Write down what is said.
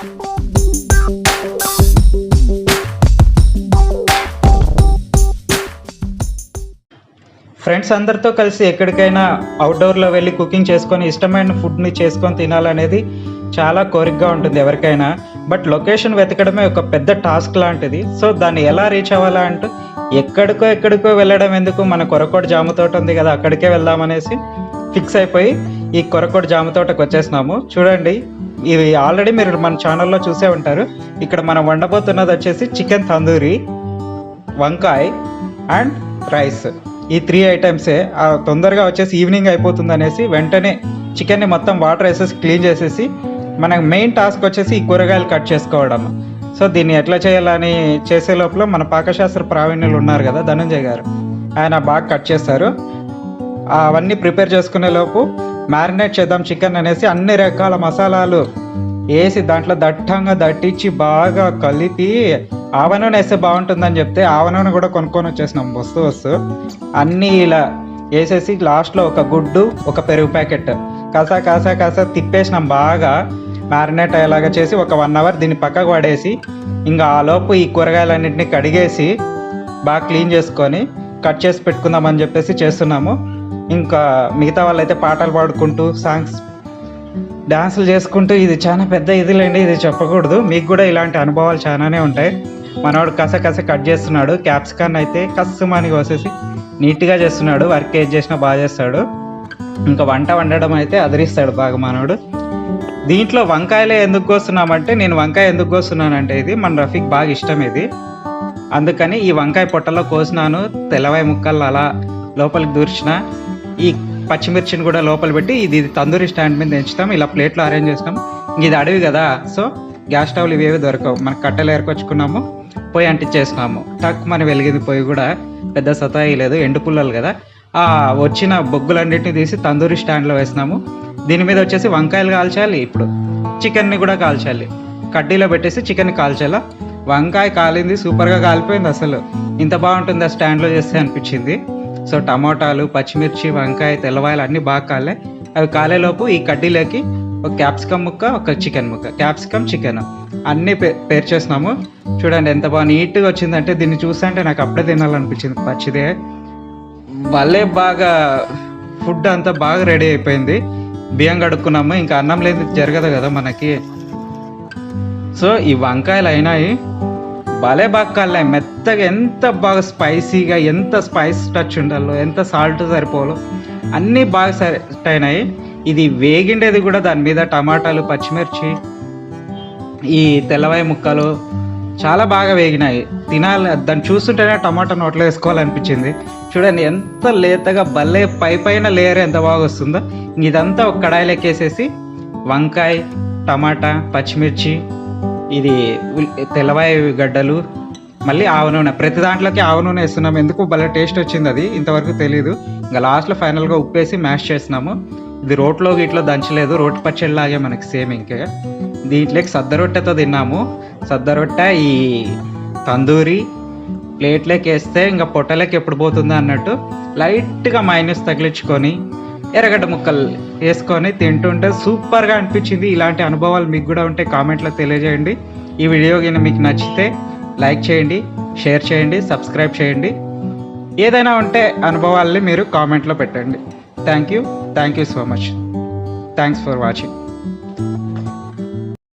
Friends అందరితో కలిసి ఎక్కడికైనా అవుట్డోర్లో వెళ్ళి కుకింగ్ చేసుకొని ఇష్టమైన ఫుడ్ని చేసుకొని తినాలనేది చాలా కోరికగా ఉంటుంది ఎవరికైనా. బట్ లొకేషన్ వెతకడమే ఒక పెద్ద టాస్క్ లాంటిది. సో దాన్ని ఎలా రీచ్ అవ్వాలా అంటూ ఎక్కడికో ఎక్కడికో వెళ్ళడం ఎందుకు? మన కొరకోట జామ తోట ఉంది కదా అక్కడికే వెళ్దామనేసి ఫిక్స్ అయిపోయి ఈ కొరకోట జామ తోటకు వచ్చేసినాము. చూడండి ఇవి ఆల్రెడీ మీరు మన ఛానల్లో చూసే ఉంటారు. ఇక్కడ మనం వండబోతున్నది వచ్చేసి చికెన్ తందూరి వంకాయ అండ్ రైస్. ఈ త్రీ ఐటమ్సే తొందరగా వచ్చేసి ఈవినింగ్ అయిపోతుంది అనేసి వెంటనే చికెన్ని మొత్తం వాటర్ వేసేసి క్లీన్ చేసేసి మనకు మెయిన్ టాస్క్ వచ్చేసి ఈ కూరగాయలు కట్ చేసుకోవడం. సో దీన్ని ఎట్లా చేయాలని చేసే లోపల మన పాకశాస్త్ర ప్రావీణ్యులు ఉన్నారు కదా ధనంజయ్ గారు. ఆయన బాగా కట్ చేస్తారు. అవన్నీ ప్రిపేర్ చేసుకునే లోపు మ్యారినేట్ చేద్దాం చికెన్ అనేసి అన్ని రకాల మసాలాలు వేసి దాంట్లో దట్టంగా దట్టించి బాగా కలిపి ఆవ నూనె వేస్తే బాగుంటుందని చెప్తే ఆవ నూనె కూడా కొనుక్కొని వచ్చేసినాం. వస్తూ వస్తూ అన్నీ ఇలా వేసేసి లాస్ట్లో ఒక గుడ్డు ఒక పెరుగు ప్యాకెట్ కాసా కాసా కాసా తిప్పేసినాం బాగా. మ్యారినేట్ అయ్యేలాగా చేసి ఒక వన్ అవర్ దీన్ని పక్కకు పడేసి ఇంకా ఆలోపు ఈ కూరగాయలన్నింటినీ కడిగేసి బాగా క్లీన్ చేసుకొని కట్ చేసి పెట్టుకుందామని చెప్పేసి చేస్తున్నాము. ఇంకా మిగతా వాళ్ళైతే పాటలు పాడుకుంటూ సాంగ్స్ డాన్సులు చేసుకుంటూ ఇది చాలా పెద్ద ఇదిలేండి ఇది చెప్పకూడదు. మీకు కూడా ఇలాంటి అనుభవాలు చాలానే ఉంటాయి. మనవాడు కస కస కట్ చేస్తున్నాడు. క్యాప్సికాన్ అయితే కస్సుమని కోసేసి నీట్గా చేస్తున్నాడు. వర్క్ ఏది చేసినా బాగా చేస్తాడు. ఇంకా వంట వండడం అయితే అదిరిస్తాడు బాగా మనోడు. దీంట్లో వంకాయలే ఎందుకు కోస్తున్నామంటే నేను వంకాయ ఎందుకు కోస్తున్నానంటే ఇది మన రఫీక్ బాగా ఇష్టం ఇది. అందుకని ఈ వంకాయ పొట్టలో కోసినాను. తెల్లవాయి ముక్కలు అలా లోపలికి దూర్చిన ఈ పచ్చిమిర్చిని కూడా లోపల పెట్టి ఇది తందూరి స్టాండ్ మీద ఎంచుతాం. ఇలా ప్లేట్లో అరేంజ్ చేస్తాం. ఇది అడవి కదా సో గ్యాస్ స్టవ్లు ఇవేవి దొరకవు. మనం కట్టెలు ఏరుకొచ్చుకున్నాము పొయ్యి అంటించేసినాము. టక్ మన వెలిగింది పొయ్యి కూడా పెద్ద సతాయి లేదు ఎండు పుల్లలు కదా. ఆ వచ్చిన బొగ్గులన్నింటినీ తీసి తందూరి స్టాండ్లో వేసినాము. దీని మీద వచ్చేసి వంకాయలు కాల్చాలి ఇప్పుడు. చికెన్ని కూడా కాల్చాలి. కడ్డీలో పెట్టేసి చికెన్ కాల్చాలా. వంకాయ కాలింది సూపర్గా కాలిపోయింది అసలు. ఇంత బాగుంటుంది ఆ స్టాండ్లో చేస్తే అనిపించింది. సో టమాటాలు పచ్చిమిర్చి వంకాయ తెల్లవాయలు అన్నీ బాగా కాలే. అవి కాలేలోపు ఈ కడ్డీలోకి ఒక క్యాప్సికమ్ ముక్క ఒక చికెన్ ముక్క. క్యాప్సికమ్ చికెన్ అన్నీ పే పేర్ చేసినాము. చూడండి ఎంత బాగా నీట్గా వచ్చిందంటే దీన్ని చూస్తుంటే నాకు అప్పుడే తినాలనిపించింది పచ్చిదే. భలే బాగా ఫుడ్ అంతా బాగా రెడీ అయిపోయింది. బియ్యం కడుక్కున్నాము. ఇంకా అన్నం లేదు జరగదు కదా మనకి. సో ఈ వంకాయలు అయినాయి. భలే బాగా కాలే మెత్తగా ఎంత బాగా స్పైసీగా ఎంత స్పైస్ టచ్ ఉండాలో ఎంత సాల్ట్ సరిపోలో అన్నీ బాగా సెట్ అయినాయి ఇది వేగిండేది కూడా దాని మీద టమాటాలు పచ్చిమిర్చి ఈ తెల్లవాయి ముక్కలు చాలా బాగా వేగినాయి. తినాలి దాన్ని చూస్తుంటేనే టమాటా నోట్లో వేసుకోవాలనిపించింది. చూడండి ఎంత లేతగా భలే పై పైన లేయర్ ఎంత బాగా వస్తుందో. ఇదంతా ఒక కడాయిలోకి వేసేసి వంకాయ టమాటా పచ్చిమిర్చి ఇది తెల్లవాయి గడ్డలు మళ్ళీ ఆవు నూనె. ప్రతి దాంట్లోకి ఆవ నూనె వేస్తున్నాము ఎందుకు? భలే టేస్ట్ వచ్చింది అది. ఇంతవరకు తెలియదు ఇంకా లాస్ట్లో ఫైనల్గా ఉప్పు వేసి మ్యాష్ చేస్తున్నాము ఇది రోట్లో ఇట్లా దంచలేదు. రోటి పచ్చడిలాగే మనకి సేమ్ ఇంకే. దీంట్లోకి సద్ద రొట్టెతో తిన్నాము. సద్ద రొట్టె ఈ తందూరి ప్లేట్లోకి వేస్తే ఇంకా పొట్టలోకి ఎప్పుడు పోతుందా అన్నట్టు లైట్గా మైనస్ తగిలించుకొని ఎర్రగడ్డ ముక్కలు వేసుకొని తింటుంటే సూపర్గా అనిపించింది. ఇలాంటి అనుభవాలు మీకు కూడా ఉంటే కామెంట్లో తెలియజేయండి. ఈ వీడియో కింద మీకు నచ్చితే లైక్ చేయండి షేర్ చేయండి సబ్స్క్రైబ్ చేయండి. ఏదైనా ఉంటే అనుభవాల్ని మీరు కామెంట్లో పెట్టండి. Thank you thank you so much thanks for watching